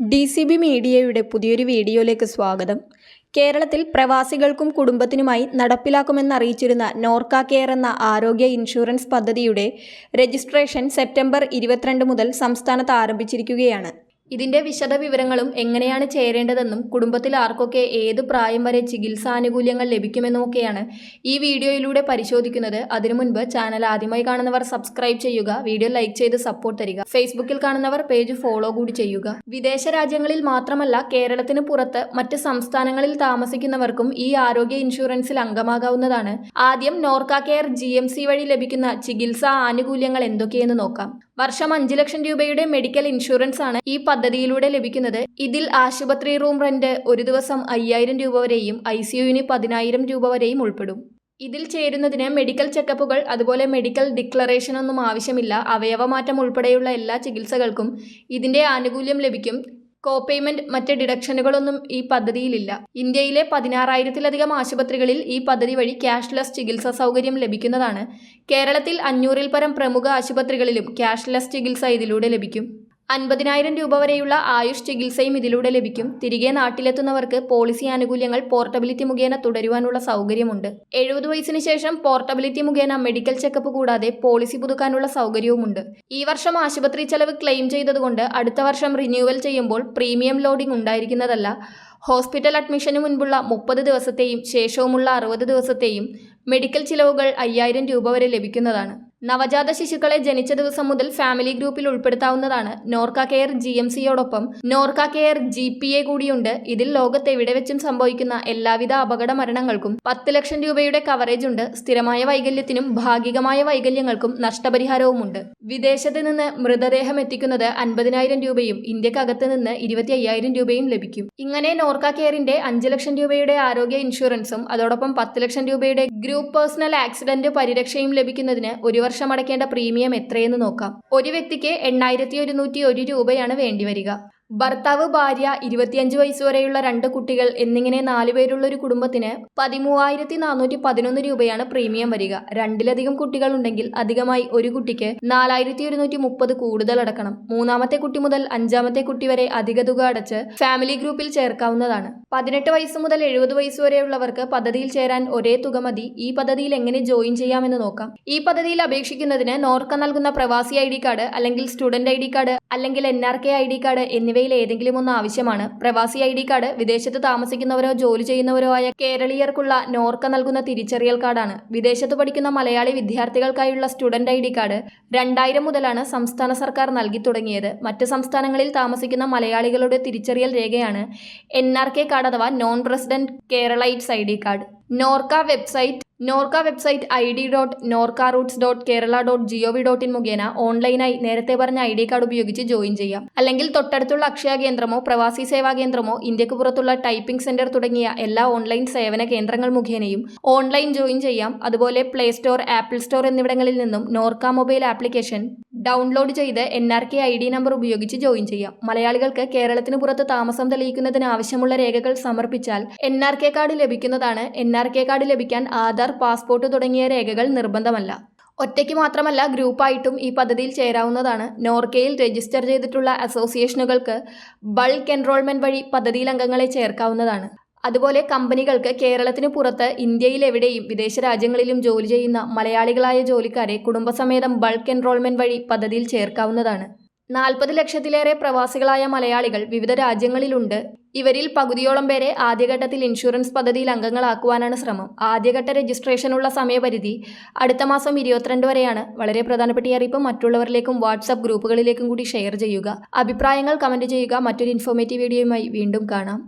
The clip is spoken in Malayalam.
ഡി സി ബി മീഡിയയുടെ പുതിയൊരു വീഡിയോയിലേക്ക് സ്വാഗതം. കേരളത്തിൽ പ്രവാസികൾക്കും കുടുംബത്തിനുമായി നടപ്പിലാക്കുമെന്നറിയിച്ചിരുന്ന നോർക്ക കെയർ എന്ന ആരോഗ്യ ഇൻഷുറൻസ് പദ്ധതിയുടെ രജിസ്ട്രേഷൻ സെപ്റ്റംബർ ഇരുപത്തിരണ്ട് മുതൽ സംസ്ഥാനത്ത് ആരംഭിച്ചിരിക്കുകയാണ്. ഇതിന്റെ വിശദവിവരങ്ങളും എങ്ങനെയാണ് ചേരേണ്ടതെന്നും കുടുംബത്തിൽ ആർക്കൊക്കെ ഏത് പ്രായം വരെ ചികിത്സാനുകൂല്യങ്ങൾ ലഭിക്കുമെന്നുമൊക്കെയാണ് ഈ വീഡിയോയിലൂടെ പരിശോധിക്കുന്നത്. അതിനു മുൻപ് ചാനൽ ആദ്യമായി കാണുന്നവർ സബ്സ്ക്രൈബ് ചെയ്യുക വീഡിയോ ലൈക്ക് ചെയ്ത് സപ്പോർട്ട് തരിക. ഫേസ്ബുക്കിൽ കാണുന്നവർ പേജ് ഫോളോ കൂടി ചെയ്യുക. വിദേശ രാജ്യങ്ങളിൽ മാത്രമല്ല കേരളത്തിന് പുറത്ത് മറ്റ് സംസ്ഥാനങ്ങളിൽ താമസിക്കുന്നവർക്കും ഈ ആരോഗ്യ ഇൻഷുറൻസിൽ അംഗമാകാവുന്നതാണ്. ആദ്യം നോർക്ക കെയർ ജി വഴി ലഭിക്കുന്ന ചികിത്സാ ആനുകൂല്യങ്ങൾ എന്തൊക്കെയെന്ന് നോക്കാം. വർഷം അഞ്ചു ലക്ഷം രൂപയുടെ മെഡിക്കൽ ഇൻഷുറൻസ് ആണ് ഈ പദ്ധതിയിലൂടെ ലഭിക്കുന്നത്. ഇതിൽ ആശുപത്രി റൂം റെന്റ് ഒരു ദിവസം അയ്യായിരം രൂപ വരെയും ഐ സിയുവിന് പതിനായിരം രൂപ വരെയും ഉൾപ്പെടും. ഇതിൽ ചേരുന്നതിന് മെഡിക്കൽ ചെക്കപ്പുകൾ അതുപോലെ മെഡിക്കൽ ഡിക്ലറേഷൻ ഒന്നും ആവശ്യമില്ല. അവയവമാറ്റം ഉൾപ്പെടെയുള്ള എല്ലാ ചികിത്സകൾക്കും ഇതിന്റെ ആനുകൂല്യം ലഭിക്കും. കോ പേയ്മെന്റ് മറ്റ് ഡിഡക്ഷനുകളൊന്നും ഈ പദ്ധതിയിലില്ല. ഇന്ത്യയിലെ പതിനാറായിരത്തിലധികം ആശുപത്രികളിൽ ഈ പദ്ധതി വഴി ക്യാഷ്ലെസ് ചികിത്സാ സൗകര്യം ലഭിക്കുന്നതാണ്. കേരളത്തിൽ അഞ്ഞൂറിൽ പരം പ്രമുഖ ആശുപത്രികളിലും ക്യാഷ്ലെസ് ചികിത്സ ഇതിലൂടെ ലഭിക്കും. അൻപതിനായിരം രൂപ വരെയുള്ള ആയുഷ് ചികിത്സയും ഇതിലൂടെ ലഭിക്കും. തിരികെ നാട്ടിലെത്തുന്നവർക്ക് പോളിസി ആനുകൂല്യങ്ങൾ പോർട്ടബിലിറ്റി മുഖേന തുടരുവാനുള്ള സൗകര്യമുണ്ട്. എഴുപത് വയസ്സിന് ശേഷം പോർട്ടബിലിറ്റി മുഖേന മെഡിക്കൽ ചെക്കപ്പ് കൂടാതെ പോളിസി പുതുക്കാനുള്ള സൗകര്യവുമുണ്ട്. ഈ വർഷം ആശുപത്രി ചെലവ് ക്ലെയിം ചെയ്തതുകൊണ്ട് അടുത്ത വർഷം റിന്യൂവൽ ചെയ്യുമ്പോൾ പ്രീമിയം ലോഡിംഗ് ഉണ്ടായിരിക്കുന്നതല്ല. ഹോസ്പിറ്റൽ അഡ്മിഷന് മുൻപുള്ള മുപ്പത് ദിവസത്തെയും ശേഷവുമുള്ള അറുപത് ദിവസത്തെയും മെഡിക്കൽ ചിലവുകൾ അയ്യായിരം രൂപ വരെ ലഭിക്കുന്നതാണ്. നവജാത ശിശുക്കളെ ജനിച്ച ദിവസം മുതൽ ഫാമിലി ഗ്രൂപ്പിൽ ഉൾപ്പെടുത്താവുന്നതാണ്. Norka care G M സിയോടൊപ്പം Norka care G P A കൂടിയുണ്ട്. ഇതിൽ ലോകത്ത് എവിടെ വെച്ചും സംഭവിക്കുന്ന എല്ലാവിധ അപകട മരണങ്ങൾക്കും പത്ത് ലക്ഷം രൂപയുടെ കവറേജ് ഉണ്ട്. സ്ഥിരമായ വൈകല്യത്തിനും ഭാഗികമായ വൈകല്യങ്ങൾക്കും നഷ്ടപരിഹാരവുമുണ്ട്. വിദേശത്ത് നിന്ന് മൃതദേഹം എത്തിക്കുന്നത് അൻപതിനായിരം രൂപയും ഇന്ത്യക്കകത്ത് നിന്ന് ഇരുപത്തി അയ്യായിരം രൂപയും ലഭിക്കും. ഇങ്ങനെ നോർക്ക കെയറിന്റെ അഞ്ച് ലക്ഷം രൂപയുടെ ആരോഗ്യ ഇൻഷുറൻസും അതോടൊപ്പം പത്ത് ലക്ഷം രൂപയുടെ ഗ്രൂപ്പ് പേഴ്സണൽ ആക്സിഡന്റ് പരിരക്ഷയും ലഭിക്കുന്നതിന് ഒരു വർഷം അടയ്ക്കേണ്ട പ്രീമിയം എത്രയെന്ന് നോക്കാം. ഒരു വ്യക്തിക്ക് എണ്ണായിരത്തി ഒരുന്നൂറ്റി ഒരു രൂപയാണ് വേണ്ടിവരിക. ഭർത്താവ് ഭാര്യ ഇരുപത്തിയഞ്ച് വയസ്സ് വരെയുള്ള രണ്ട് കുട്ടികൾ എന്നിങ്ങനെ നാലുപേരുള്ള ഒരു കുടുംബത്തിന് പതിമൂവായിരത്തി നാനൂറ്റി പതിനൊന്ന് രൂപയാണ് പ്രീമിയം വരിക. രണ്ടിലധികം കുട്ടികൾ ഉണ്ടെങ്കിൽ അധികമായി ഒരു കുട്ടിക്ക് നാലായിരത്തി ഒരുന്നൂറ്റി മുപ്പത് കൂടുതൽ അടക്കണം. മൂന്നാമത്തെ കുട്ടി മുതൽ അഞ്ചാമത്തെ കുട്ടി വരെ അധിക തുക അടച്ച് ഫാമിലി ഗ്രൂപ്പിൽ ചേർക്കാവുന്നതാണ്. പതിനെട്ട് വയസ്സ് മുതൽ എഴുപത് വയസ്സ് വരെയുള്ളവർക്ക് പദ്ധതിയിൽ ചേരാൻ ഒരേ തുക മതി. ഈ പദ്ധതിയിൽ എങ്ങനെ ജോയിൻ ചെയ്യാമെന്ന് നോക്കാം. ഈ പദ്ധതിയിൽ അപേക്ഷിക്കുന്നതിന് നോർക്ക നൽകുന്ന പ്രവാസി ഐ കാർഡ് അല്ലെങ്കിൽ സ്റ്റുഡന്റ് ഐ കാർഡ് അല്ലെങ്കിൽ N R K I card എന്നിവയിൽ ഏതെങ്കിലും ഒന്ന് ആവശ്യമാണ്. പ്രവാസി ഐ ഡി കാർഡ് വിദേശത്ത് താമസിക്കുന്നവരോ ജോലി ചെയ്യുന്നവരോ ആയ കേരളീയർക്കുള്ള നോർക്ക നൽകുന്ന തിരിച്ചറിയൽ കാർഡാണ്. വിദേശത്ത് പഠിക്കുന്ന മലയാളി വിദ്യാർത്ഥികൾക്കായുള്ള സ്റ്റുഡന്റ് ഐ ഡി കാർഡ് രണ്ടായിരം മുതലാണ് സംസ്ഥാന സർക്കാർ നൽകി തുടങ്ങിയത്. മറ്റ് സംസ്ഥാനങ്ങളിൽ താമസിക്കുന്ന മലയാളികളുടെ തിരിച്ചറിയൽ രേഖയാണ് എൻ ആർ കെ കാർഡ് അഥവാ non resident Keralites I D card. Norka website Norka website I D dot Norka roots dot Kerala dot G O V dot in മുഖേന ഓൺലൈനായി നേരത്തെ പറഞ്ഞ ഐ ഡി കാർഡ് ഉപയോഗിച്ച് ജോയിൻ ചെയ്യാം. അല്ലെങ്കിൽ തൊട്ടടുത്തുള്ള അക്ഷയ കേന്ദ്രമോ പ്രവാസി സേവാ കേന്ദ്രമോ ഇന്ത്യയ്ക്ക് പുറത്തുള്ള ടൈപ്പിംഗ് സെന്റർ തുടങ്ങിയ എല്ലാ ഓൺലൈൻ സേവന കേന്ദ്രങ്ങൾ മുഖേനയും ഓൺലൈൻ ജോയിൻ ചെയ്യാം. അതുപോലെ പ്ലേ സ്റ്റോർ ആപ്പിൾ സ്റ്റോർ എന്നിവിടങ്ങളിൽ നിന്നും നോർക്ക മൊബൈൽ ആപ്ലിക്കേഷൻ ഡൗൺലോഡ് ചെയ്ത് N R K I D number ഉപയോഗിച്ച് ജോയിൻ ചെയ്യാം. മലയാളികൾക്ക് കേരളത്തിന് പുറത്ത് താമസം തെളിയിക്കുന്നതിന് ആവശ്യമുള്ള രേഖകൾ സമർപ്പിച്ചാൽ എൻ ആർ കെ കാർഡ് ലഭിക്കുന്നതാണ് എൻ ആർ കെ കാർഡ് ലഭിക്കാൻ ആധാർ പാസ്പോർട്ട് തുടങ്ങിയ രേഖകൾ നിർബന്ധമല്ല. ഒറ്റയ്ക്ക് മാത്രമല്ല ഗ്രൂപ്പായിട്ടും ഈ പദ്ധതിയിൽ ചേരാവുന്നതാണ്. നോർക്കയിൽ രജിസ്റ്റർ ചെയ്തിട്ടുള്ള അസോസിയേഷനുകൾക്ക് ബൾക്ക് എൻറോൾമെന്റ് വഴി പദ്ധതിയിൽ അംഗങ്ങളെ ചേർക്കാവുന്നതാണ്. അതുപോലെ കമ്പനികൾക്ക് കേരളത്തിന് പുറത്ത് ഇന്ത്യയിൽ എവിടെയും വിദേശ രാജ്യങ്ങളിലും ജോലി ചെയ്യുന്ന മലയാളികളായ ജോലിക്കാരെ കുടുംബസമേതം ബൾക്ക് എൻറോൾമെന്റ് വഴി പദ്ധതിയിൽ ചേർക്കാവുന്നതാണ്. നാൽപ്പത് ലക്ഷത്തിലേറെ പ്രവാസികളായ മലയാളികൾ വിവിധ രാജ്യങ്ങളിലുണ്ട്. ഇവരിൽ പകുതിയോളം പേരെ ആദ്യഘട്ടത്തിൽ ഇൻഷുറൻസ് പദ്ധതിയിൽ അംഗങ്ങളാക്കുവാനാണ് ശ്രമം. ആദ്യഘട്ട രജിസ്ട്രേഷനുള്ള സമയപരിധി അടുത്ത മാസം ഇരുപത്തിരണ്ട് വരെയാണ്. വളരെ പ്രധാനപ്പെട്ട അറിയിപ്പ് മറ്റുള്ളവരിലേക്കും വാട്സാപ്പ് ഗ്രൂപ്പുകളിലേക്കും കൂടി ഷെയർ ചെയ്യുക. അഭിപ്രായങ്ങൾ കമന്റ് ചെയ്യുക. മറ്റൊരു ഇൻഫോർമേറ്റീവ് വീഡിയോയുമായി വീണ്ടും കാണാം.